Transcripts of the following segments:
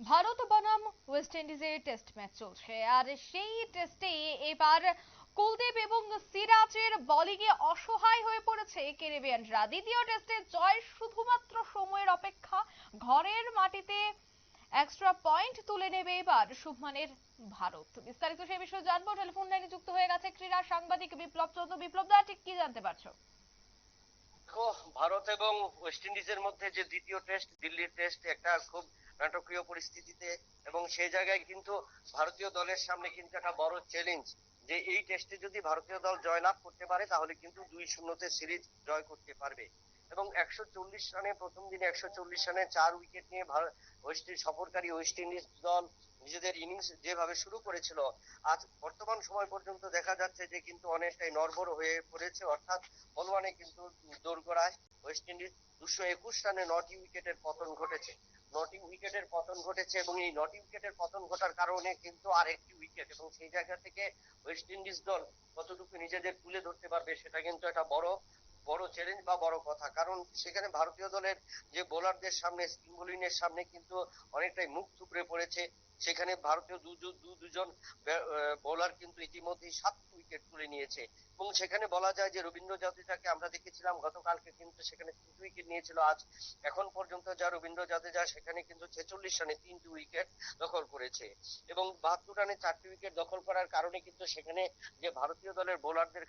ভারত বনাম ওয়েস্ট ইন্ডিজের test match চলছে। আর সেই টেস্টে এবার কুলদীপ এবং সিরাজের বোলিংয়ে অসহায় হয়ে পড়েছে ক্যারিবিয়ানরা। দ্বিতীয় টেস্টে জয় শুধুমাত্র সময়ের অপেক্ষা। ঘরের মাটিতে এক্সট্রা পয়েন্ট তুলে নেবে এবার শুভমানের ভারত। বিস্তারিত সেই বিষয়ে জানব। টেলিফোন লাইনে যুক্ত হয়ে গেছে ক্রীড়া সাংবাদিক বিপ্লব চন্দ্র। বিপ্লব দা, ঠিক কি জানতে পারছ? দেখো, ভারত এবং ওয়েস্ট ইন্ডিজের মধ্যে যে দ্বিতীয় টেস্ট দিল্লির টেস্ট একটা খুব নাটকীয় পরিস্থিতিতে এবং সেই জায়গায় কিন্তু ভারতীয় দলের সামনে কিন্তু একটা বড় চ্যালেঞ্জ যে এই টেস্টে যদি ভারতীয় দল জয়লাভ করতে পারে, তাহলে কিন্তু দুই শূন্যতে সিরিজ জয় করতে পারবে। এবং একশো চল্লিশ রানে, প্রথম দিনে একশো চল্লিশ রানে চার উইকেট নিয়ে ওয়েস্ট সফরকারী ওয়েস্ট ইন্ডিজ দল নিজেদের ইনিংস যেভাবে শুরু করেছিল, আজ বর্তমান সময় পর্যন্ত দেখা যাচ্ছে যে কিন্তু অনেকটাই নড়বড় হয়ে পড়েছে। অর্থাৎ বলওয়ানে কিন্তু দোরগোড়ায় ওয়েস্ট ইন্ডিজ দুশো একুশ রানে নটি উইকেটের পতন ঘটেছে। নটি উইকেটের পতন ঘটেছে এবং এই নটি উইকেটের পতন ঘটার কারণে কিন্তু আর একটি উইকেট এবং সেই জায়গা থেকে ওয়েস্ট ইন্ডিজ দল কতটুকু নিজেদের তুলে ধরতে পারবে সেটা কিন্তু একটা বড় বড় চ্যালেঞ্জ বা বড় কথা। কারণ সেখানে ভারতীয় দলের যে বোলারদের সামনে স্পিন বোলিং এর সামনে কিন্তু অনেকটাই মুখ থুবড়ে পড়েছে। সেখানে ভারতীয় দুজন বোলার কিন্তু ইতিমধ্যেই সাত উইকেট তুলে নিয়েছে। এবং সেখানে বলা যায় যে রবীন্দ্র জাদেজাকে আমরা দেখেছিলাম, গতকালকে কিন্তু সেখানে তিনটি উইকেট নিয়েছিল। আজ এখন পর্যন্ত যা রবীন্দ্র জাদেজা, সেখানে কিন্তু ছেচল্লিশ রানে তিনটি উইকেট দখল করেছে। এবং বাহাত্তর রানে চারটি উইকেট দখল করার কারণে কিন্তু সেখানে যে ভারতীয় দলের বোলারদের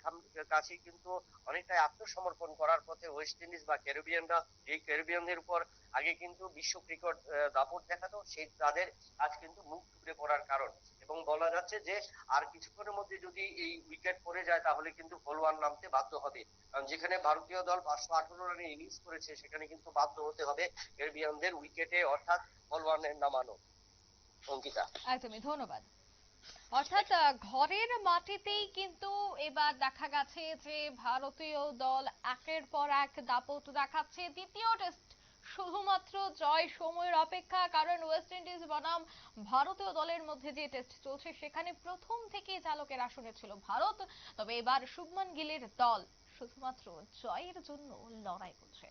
কাছে কিন্তু অনেকটাই আত্মসমর্পণ করার পথে ওয়েস্ট ইন্ডিজ বা ক্যারিবিয়ানরা এই ক্যারিবিয়ানদের উপর আগে কিন্তু বিশ্ব ক্রিকেট দাপট দেখাতো, সেই তাদের আজ কিন্তু মুখ টুকরে পড়ার কারণ। এবং বলা যাচ্ছে যে আর কিছুক্ষণের মধ্যে যদি এই উইকেট পড়ে যায়, তাহলে কিন্তু ফলোয়ান নামতে বাধ্য হবে। যেখানে ভারতীয় দল পাঁচশো আঠারো রানে ইনিংস করেছে, সেখানে কিন্তু বাধ্য হতে হবে ক্যারিবিয়ানদের উইকেটে অর্থাৎ ফলোয়ানের নামানো। অঙ্কিতা। একদমই, ধন্যবাদ। অর্থাৎ ঘরের মাটিতেই কিন্তু এবার দেখা গেছে যে ভারতীয় দল একের পর এক দাপট দেখাচ্ছে। দ্বিতীয় টেস্ট শুধুমাত্র জয় সময়ের অপেক্ষা, কারণ ওয়েস্ট ইন্ডিজ বনাম ভারতীয় দলের মধ্যে যে টেস্ট চলছে, সেখানে প্রথম থেকে চালকের আসনে ছিল ভারত। তবে এবার শুভমান গিলের দল শুধুমাত্র জয়ের জন্য লড়াই করছে।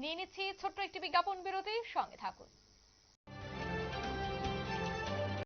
নিয়ে নিচ্ছি ছোট্ট একটি বিজ্ঞাপন বিরতি, সঙ্গে থাকুন।